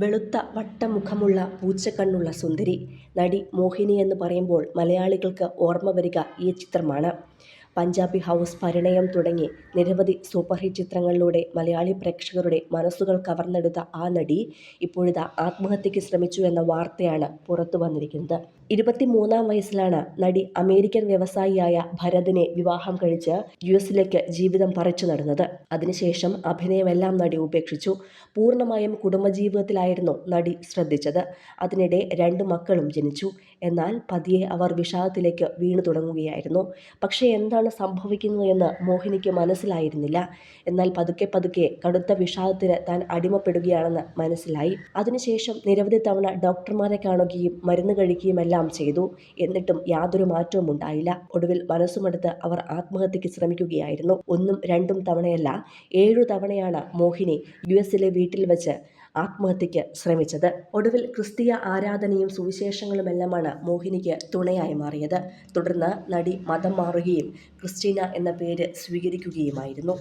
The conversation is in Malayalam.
വെളുത്ത വട്ടമുഖമുള്ള പൂച്ചക്കണ്ണുള്ള സുന്ദരി. നടി മോഹിനി എന്ന് പറയുമ്പോൾ മലയാളികൾക്ക് ഓർമ്മ വരിക ഈ ചിത്രമാണ്. പഞ്ചാബി ഹൗസ് പരിണയം തുടങ്ങി നിരവധി സൂപ്പർ ഹിറ്റ് ചിത്രങ്ങളിലൂടെ മലയാളി പ്രേക്ഷകരുടെ മനസ്സുകൾ കവർന്നെടുത്ത ആ നടി ഇപ്പോഴിതാ ആത്മഹത്യയ്ക്ക് ശ്രമിച്ചു എന്ന വാർത്തയാണ് പുറത്തു വന്നിരിക്കുന്നത്. ഇരുപത്തിമൂന്നാം വയസ്സിലാണ് നടി അമേരിക്കൻ വ്യവസായിയായ ഭരതിനെ വിവാഹം കഴിച്ച് യു എസിലേക്ക് ജീവിതം പറിച്ചു നടന്നത്. അതിനുശേഷം അഭിനയമെല്ലാം നടി ഉപേക്ഷിച്ചു. പൂർണമായും കുടുംബജീവിതത്തിലായിരുന്നു നടി ശ്രദ്ധിച്ചത്. അതിനിടെ രണ്ട് മക്കളും ജനിച്ചു. എന്നാൽ പതിയെ അവർ വിഷാദത്തിലേക്ക് വീണു തുടങ്ങുകയായിരുന്നു. പക്ഷേ എന്താണ് സംഭവിക്കുന്നതെന്ന് മോഹിനിക്ക് മനസ്സിലായിരുന്നില്ല. എന്നാൽ പതുക്കെ പതുക്കെ കടുത്ത വിഷാദത്തിന് താൻ അടിമപ്പെടുകയാണെന്ന് മനസ്സിലായി. അതിനുശേഷം നിരവധി തവണ ഡോക്ടർമാരെ കാണുകയും മരുന്ന് കഴിക്കുകയുമെല്ലാം ചെയ്തു. എന്നിട്ടും യാതൊരു മാറ്റവും ഉണ്ടായില്ല. ഒടുവിൽ മനസ്സുമെടുത്ത് അവർ ആത്മഹത്യക്ക് ശ്രമിക്കുകയായിരുന്നു. ഒന്നും രണ്ടും തവണയല്ല ഏഴു തവണയാണ് മോഹിനി യു എസിലെ വീട്ടിൽ വെച്ച് ആത്മഹത്യക്ക് ശ്രമിച്ചത്. ഒടുവിൽ ക്രിസ്തീയ ആരാധനയും സുവിശേഷങ്ങളുമെല്ലാമാണ് മോഹിനിക്ക് തുണയായി മാറിയത്. തുടർന്ന് നടി മതം മാറുകയും ക്രിസ്റ്റീന എന്ന പേര് സ്വീകരിക്കുകയുമായിരുന്നു.